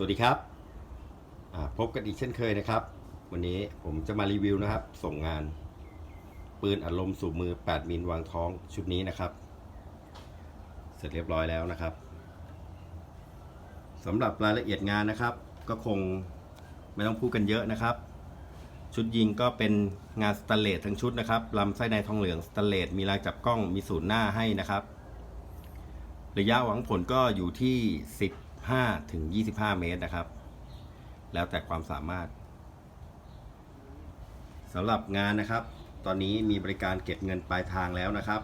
สวัสดีครับ พบกันอีกเช่นเคยนะครับ วันนี้ผมจะมารีวิวนะครับ ส่งงาน ปืนอัดลมสู่มือ 8มิลวางท้องชุดนี้นะครับ เสร็จเรียบร้อยแล้วนะครับสำหรับรายละเอียดงานนะครับ ก็คงไม่ต้องพูดกันเยอะนะครับ ชุดยิงก็เป็นงานสแตนเลสทั้งชุดนะครับลำไส้ในทองเหลืองสแตนเลสมีลายจับกล้องมีศูนย์หน้าให้นะครับ ระยะหวังผลก็อยู่ที่ 15 ถึง 25 เมตรนะครับ แล้วแต่ความสามารถสำหรับงานนะครับ ตอนนี้มีบริการเก็บเงินปลายทางแล้วนะครับ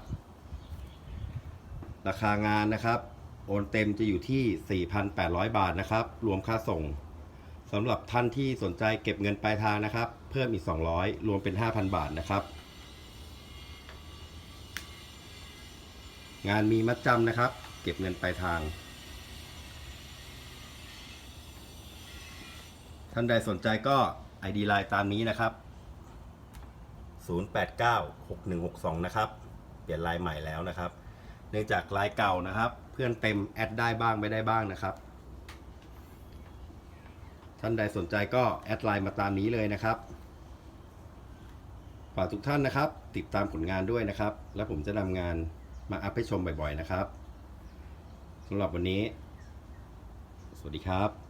ราคางานนะครับ โอนเต็มจะอยู่ที่ 4,800 บาทนะครับ รวมค่าส่งสำหรับท่านที่สนใจเก็บเงินปลายทางนะครับ เพิ่มอีก 200 รวมเป็น 5,000 บาทนะครับ งานมีมัดจำนะครับ เก็บเงินปลายทาง ท่านใดสนใจก็ ID ไลน์ตามนี้นะครับ 0896162 นะครับ เปลี่ยนลน์ใหม่แล้วนะครับ เนื่องจากลน์เก่านะครับ เพื่อนเต็มแอดได้บ้างไม่ได้บ้างนะครับ ท่านใดสนใจก็แอดไลน์มาตามนี้เลยนะครับฝากทุกท่านนะครับ ติดตามผลงานด้วยนะครับ และผมจะนำงานมาอัพให้ชมบ่อยๆนะครับสำหรับวันนี้ สวัสดีครับ